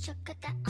chocada.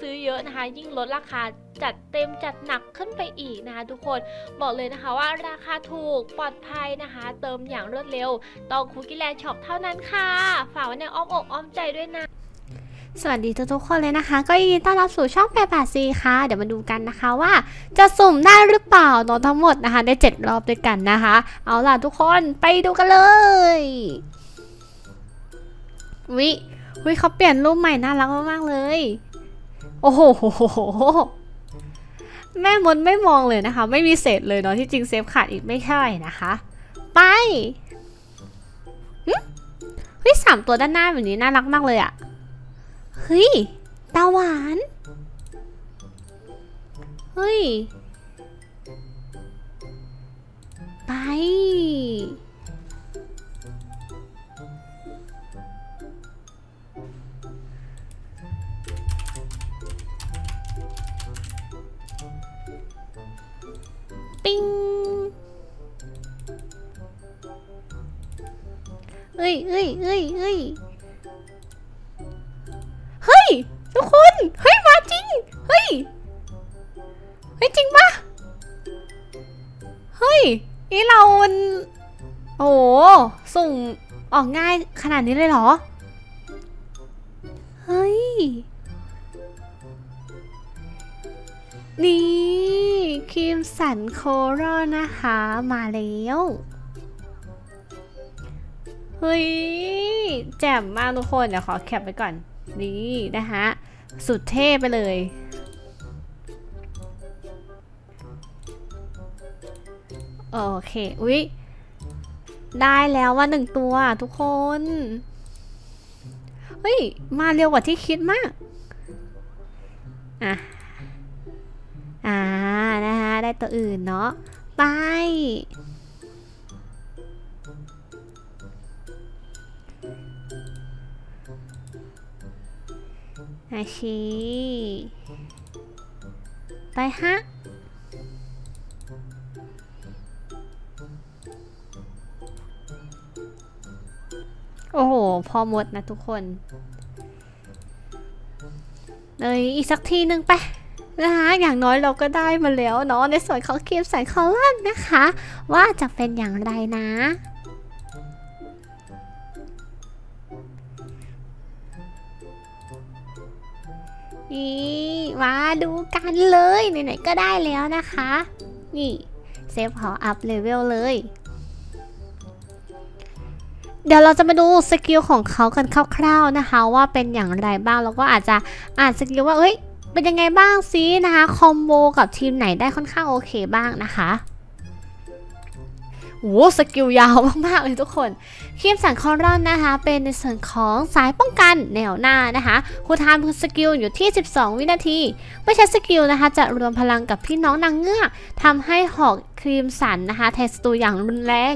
ซื้อเยอะนะคะ ยิ่งลดราคาจัดเต็มจัดหนักขึ้นไปอีกนะคะทุกคนบอกเลยนะคะว่าราคาถูกปลอดภัยนะคะ เติมอย่างรวดเร็วต้องคุกกี้แลนด์ช็อปเท่านั้นค่ะฝากไว้ในอ้อมอกอ้อมใจด้วยนะสวัสดีทุกๆคนเลยนะคะ ก็ยินดีต้อนรับสู่ช่องแปดซีค่ะ เดี๋ยวมาดูกันนะคะว่าจะสุ่มได้หรือเปล่าเนอะทั้งหมดนะคะ ได้ 7 รอบด้วยกันนะคะ เอาล่ะทุกคนไปดูกันเลยวิวิเขาเปลี่ยนรูปใหม่น่ารักมากๆเลย อ้โห แม่มดไม่มองเลยนะคะ ไม่มีเศษเลยเนาะที่จริงเซฟขาดอีกไม่ใช่นะคะ ไปเฮ้ยสามตัวด้านหน้าแบบนี้น่ารักมากเลยอะเฮ้ยตาหวานเฮ้ย ไป ปิ้งเฮ้ยเฮ้ยเฮ้ยเฮ้ยเฮ้ย ทุกคน เฮ้ย มาจริง เฮ้ย เฮ้ย จริงปะเฮ้ย นี่เรามัน โอ้โหส่งออกง่ายขนาดนี้เลยเหรอ เฮ้ย สันโคโรนะคะมาแล้วเฮ้ยแจ่มมากทุกคน เดี๋ยวขอแคปไว้ก่อน นี่นะคะสุดเท่ไปเลย โอเค อุ๊ย ได้แล้วว่าหนึ่งตัวทุกคน เฮ้ย มาเร็วกว่าที่คิดมาก อะ อ่านะคะ ได้ตัวอื่นเนาะไป อาชีไปฮะโอ้โห พอหมดนะทุกคน เลยอีกสักทีหนึ่งไป นะคะอย่างน้อยเราก็ได้มาแล้วเนาะในส่วนของครีมใส่คอลลอนนะคะ ว่าจะเป็นอย่างไรนะนี่มาดูกันเลยไหนๆก็ได้แล้วนะคะ นี่เซฟขออัพเลเวลเลย เดี๋ยวเราจะมาดูสกิลของเขากันคร่าวๆนะคะ ว่าเป็นอย่างไรบ้างแล้วก็อาจจะอ่านสกิลว่าเอ้ย เป็นยังไงบ้างซินะคะคอมโบกับทีมไหนได้ค่อนข้างโอเคบ้างนะคะโอ้สกิลยาวมาก ๆ เลยทุกคนครีมสันคอรอนนะคะ เป็นในส่วนของสายป้องกันแนวหน้านะคะคูลไทม์สกิลอยู่ที่ 12 วินาทีไม่ใช้สกิลนะคะ จะรวมพลังกับพี่น้องนางเงือกทำให้หอกครีมสันนะคะแทนศัตรูอย่างรุนแรง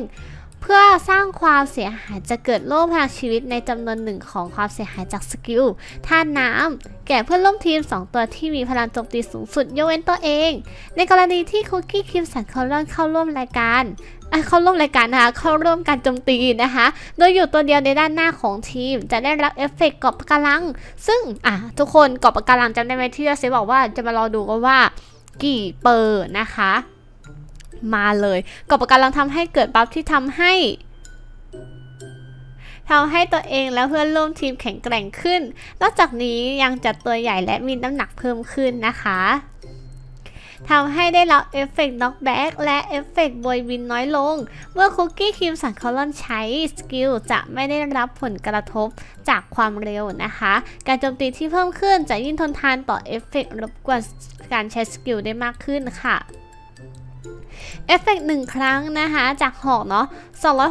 เพื่อสร้างความเสียหายจะเกิดโล่พลังชีวิตในจำนวนหนึ่งของความเสียหายจากสกิลท่าน้ำแก่เพื่อนร่วมทีม 2 ตัวที่มีพลังโจมตีสูงสุดยกเว้นตัวเอง ในกรณีที่คุกกี้ครีมสันคอรอนเข้าร่วมรายการเข้าร่วมรายการนะคะ เข้าร่วมการโจมตีนะคะ โดยอยู่ตัวเดียวในด้านหน้าของทีม จะได้รับเอฟเฟกต์กอบปะการัง ซึ่งอะทุกคนกอบปะการังจำได้ไหมที่เซบอกว่าจะมารอดูกันว่ากี่เปอร์นะคะ มาเลยกอบปะการังทำให้เกิดบัฟที่ทำให้ทำให้ตัวเองและเพื่อนร่วมทีมแข็งแกร่งขึ้น นอกจากนี้ยังจัดตัวใหญ่และมีน้ำหนักเพิ่มขึ้นนะคะทำให้ได้รับเอฟเฟกต์น็อกแบ็กและเอฟเฟกต์บอยบินน้อยลง เมื่อคุกกี้ครีมสันคอลอนใช้สกิลจะไม่ได้รับผลกระทบจากความเร็วนะคะ การโจมตีที่เพิ่มขึ้นจะยิ่งทนทานต่อเอฟเฟกต์รบกวนการใช้สกิลได้มากขึ้นค่ะ เอฟเฟกต์หนึ่งครั้งนะคะ จากหอกเนาะ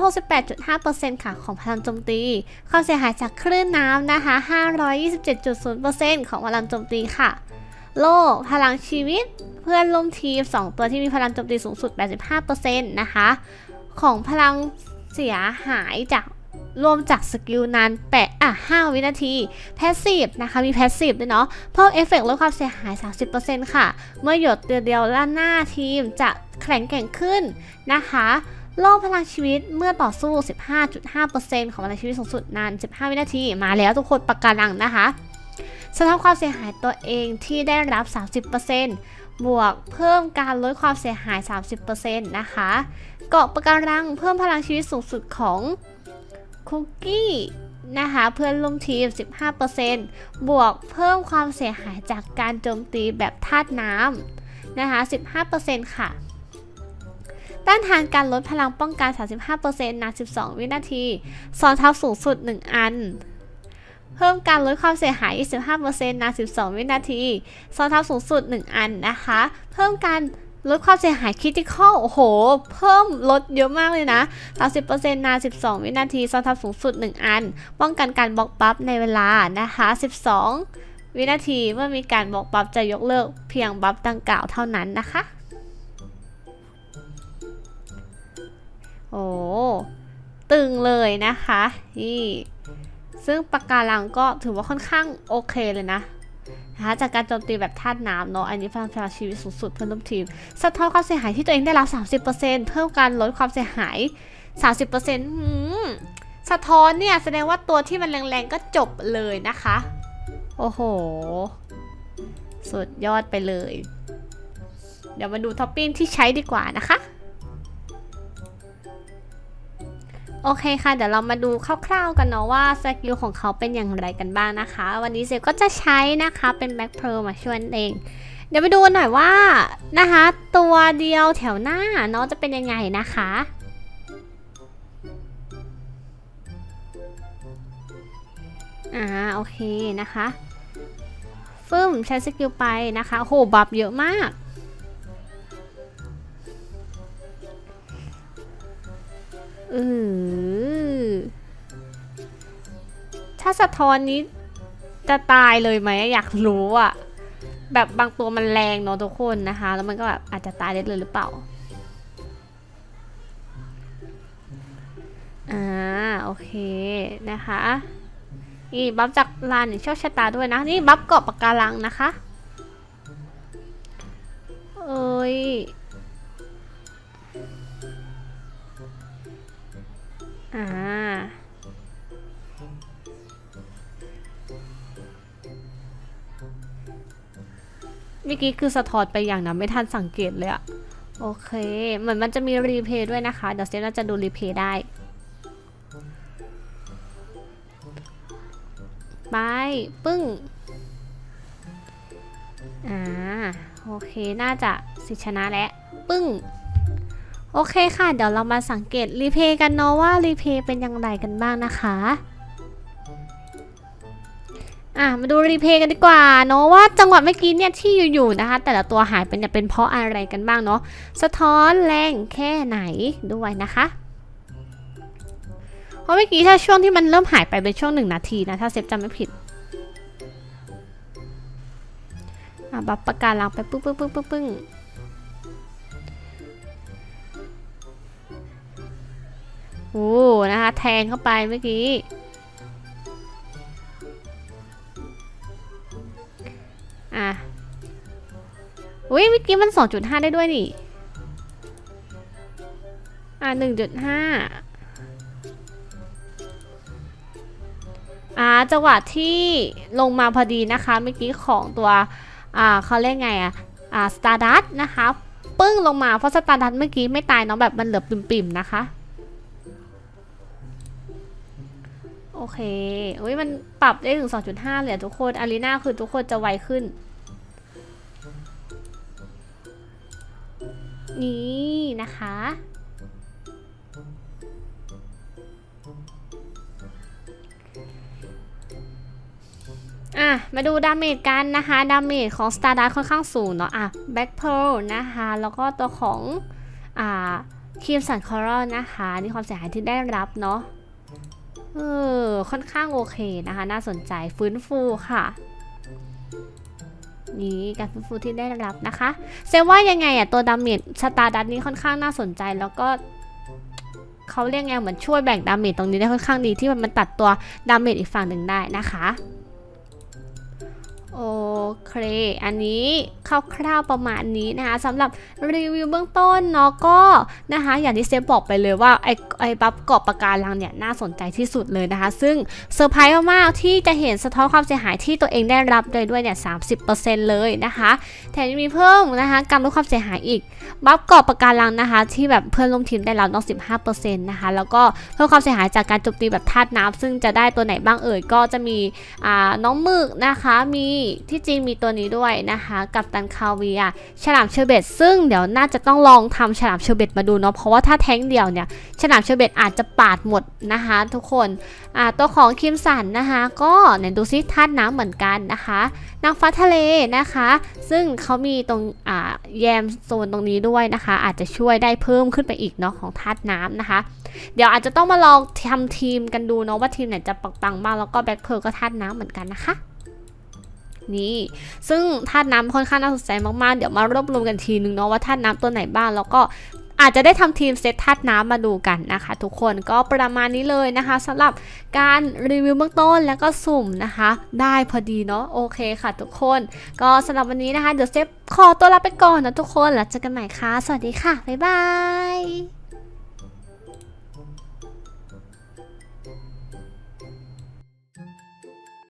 268.5%ค่ะของพลังโจมตี ความเสียหายจากคลื่นน้ำนะคะ 527.0%ของพลังโจมตีค่ะ โลกพลังชีวิตเพื่อนร่วมทีม 2 ตัวที่มีพลังโจมตีสูงสุด 85%นะคะ ของพลังเสียหายจาก รวมจากสกิลนานแปะอะ 5 วินาที แพสซีฟนะคะ มีแพสซีฟด้วยเนาะ เพิ่มเอฟเฟกต์ลดความเสียหาย 30%ค่ะ เมื่อหยดเดียวเดียวด้านหน้าทีมจะแข็งแกร่งขึ้นนะคะโล่พลังชีวิตเมื่อต่อสู้ 15.5%ของพลังชีวิตสูงสุดนาน 15 วินาที มาแล้วทุกคนปากการังนะคะสะท้อนความเสียหายตัวเองที่ได้รับ 30%บวกเพิ่มการลดความเสียหาย 30%นะคะ เกาะปะการังเพิ่มพลังชีวิตสูงสุดของ คุกกี้นะคะเพื่อนร่วมทีม 15%บวกเพิ่มความเสียหายจากการโจมตีแบบธาตุน้ำนะคะ 15%ค่ะ ต้านทานการลดพลังป้องกัน 35%นาน 12 วินาทีซ้อนเท้าสูงสุด 1 อัน เพิ่มการลดความเสียหาย 25%นาน 12 วินาทีซ้อนเท้าสูงสุด 1 อันนะคะ เพิ่มการ ลดความเสียหายคริติคอลโอ้โห เพิ่มลดเยอะมากเลยนะ30%นาน 12 วินาทีซ้อนท้าสูงสุด 1 อัน ป้องกันการบล็อกบัฟในเวลานะคะ 12 วินาทีเมื่อมีการบล็อกบัฟจะยกเลิกเพียงบัฟดังกล่าวเท่านั้นนะคะ โอ้ตึงเลยนะคะ นี่ ซึ่งปากการังก็ถือว่าค่อนข้างโอเคเลยนะ นะคะจากการโจมตีแบบธาตุน้ำเนาะอันนี้พลังพลังชีวิตสูงสุดเพื่อนร่วมทีมสะท้อนความเสียหายที่ตัวเองได้รับ 30%เพิ่มการลดความเสียหาย 30%หืมสะท้อนเนี่ยแสดงว่าตัวที่มันแรงๆก็จบเลยนะคะ โอ้โห สุดยอดไปเลย เดี๋ยวมาดูท็อปปิ้งที่ใช้ดีกว่านะคะ โอเคค่ะ เดี๋ยวเรามาดูคร่าวๆกันเนาะว่าสกิลของเขาเป็นอย่างไรกันบ้างนะคะ วันนี้เซก็จะใช้นะคะเป็นแบ็คเพลมาช่วยเอง เดี๋ยวไปดูหน่อยว่านะคะ ตัวเดียวแถวหน้าเนาะจะเป็นยังไงนะคะอ่าโอเคนะคะฟึ่มใช้สกิลไปนะคะโหบัฟเยอะมาก ออถ้าสะท้อนนี้จะตายเลยไหมอยากรู้อะแบบบางตัวมันแรงเนาะทุกคนนะคะ แล้วมันก็แบบอาจจะตายได้เลยหรือเปล่าอ่าโอเคนะคะนี่บัฟจากลานแห่งโชคชะตาด้วยนะ นี่บัฟเกาะปากการังนะคะ มื่อกี้คือสะท้อนไปอย่างนะไม่ทันสังเกตเลยอะโอเคเหมือนมันจะมีรีเพย์ด้วยนะคะ เดี๋ยวเซฟน่าจะดูรีเพย์ได้ไปปึ้ง อ่า โอเค น่าจะสิชนะแล้วปึ้ง โอเคค่ะ เดี๋ยวเรามาสังเกตรีเพย์กันเนาะว่ารีเพย์เป็นอย่างไรกันบ้างนะคะ อะมาดูรีเพย์กันดีกว่าเนาะว่าจังหวะเมื่อกี้เนี่ยที่อยู่ๆนะคะ แต่ละตัวหายไปเนี่ยเป็นเพราะอะไรกันบ้างเนาะสะท้อนแรงแค่ไหนด้วยนะคะเพราะเมื่อกี้ถ้าช่วงที่มันเริ่มหายไปเป็นช่วงหนึ่งนาทีนะถ้าเซฟจำไม่ผิดอะบัฟปากการังไปปึ๊บปึ๊บปึ๊บปึ๊บปึ้งโอ้นะคะแทงเข้าไปเมื่อกี้ กี้มัน 2.5 ได้ด้วยนี่ อะ1.5 อ่าจังหวะที่ลงมาพอดีนะคะเมื่อกี้ของตัว อ่าเขาเรียกไงอะ อ่าสตาร์ดัตนะคะปึ้งลงมาเพราะสตาร์ดัตเมื่อกี้ไม่ตายเนาะแบบมันเหลือปิ่มๆนะคะโอเคอุ้ยมันปรับได้ถึง 2.5 เลยทุกคนอารีนาคือทุกคนจะไวขึ้น นี่นะคะ อะ มาดูดาเมจกันนะคะ ดาเมจของ Stardust ค่อนข้างสูงเนาะ อะ Black Pearl นะคะ แล้วก็ตัวของ อ่าครีมสันคอรัลนะคะ นี่ความเสียหายที่ได้รับเนาะเออค่อนข้างโอเคนะคะ น่าสนใจฟื้นฟูค่ะ นี่การฟื้นฟูที่ได้รับนะคะเซว่ายังไงอะตัวดาเมจสตาร์ดัตนี้ค่อนข้างน่าสนใจแล้วก็เขาเรียกไงเหมือนช่วยแบ่งดาเมจตรงนี้ได้ค่อนข้างดีที่มันมันตัดตัวดาเมจอีกฝั่งหนึ่งได้นะคะ โอเค อันนี้คร่าวๆประมาณนี้นะคะสำหรับรีวิวเบื้องต้นเนาะก็นะคะอย่างที่เซฟบอกไปเลยว่าไอ้ไอ้บัฟเกาะปะการังเนี่ยน่าสนใจที่สุดเลยนะคะ ซึ่งเซอร์ไพรส์มากๆที่จะเห็นสะท้อนความเสียหายที่ตัวเองได้รับเลยด้วยเนี่ย30%เลยนะคะแถมยังมีเพิ่มนะคะการลดความเสียหายอีกบัฟเกาะปะการังนะคะ ที่แบบเพื่อนร่วมทีมได้รับน้อง15%นะคะแล้วก็เพิ่มความเสียหายจากการโจมตีแบบธาตุน้ำซึ่งจะได้ตัวไหนบ้างเอ่ยก็จะมีอ่าน้องหมึกนะคะมีที่จริงมีตัวนี้ด้วยนะคะ กับตันคาเวียฉลามเชอร์เบตซึ่งเดี๋ยวน่าจะต้องลองทำฉลามเชอร์เบตมาดูเนาะเพราะว่าถ้าแท้งเดียวเนี่ยฉลามเชอร์เบตอาจจะปาดหมดนะคะ ทุกคนอ่าตัวของคิมสันนะคะ ก็ไหนดูซิธาตุน้ำเหมือนกันนะคะนางฟ้าทะเลนะคะ ซึ่งเขามีตรงอ่าแยมโซนตรงนี้ด้วยนะคะ อาจจะช่วยได้เพิ่มขึ้นไปอีกเนาะของธาตุน้ำนะคะ เดี๋ยวอาจจะต้องมาลองทำทีมกันดูเนาะว่าทีมไหนจะปังๆบ้างแล้วก็แบ็คเพิร์ลก็ธาตุน้ำเหมือนกันนะคะ นี่ซึ่งธาตุน้ำค่อนข้างน่าสนใจมากๆ เดี๋ยวมารวบรวมกันทีนึงเนาะว่าธาตุน้ำตัวไหนบ้างแล้วก็อาจจะได้ทำทีมเซตธาตุน้ำมาดูกันนะคะ ทุกคนก็ประมาณนี้เลยนะคะสำหรับการรีวิวเบื้องต้นแล้วก็สุ่มนะคะ ได้พอดีเนาะโอเคค่ะทุกคน ก็สำหรับวันนี้นะคะ เดี๋ยวเซฟขอตัวลาไปก่อนนะทุกคนแล้วเจอกันใหม่ค่ะ สวัสดีค่ะ บ๊ายบาย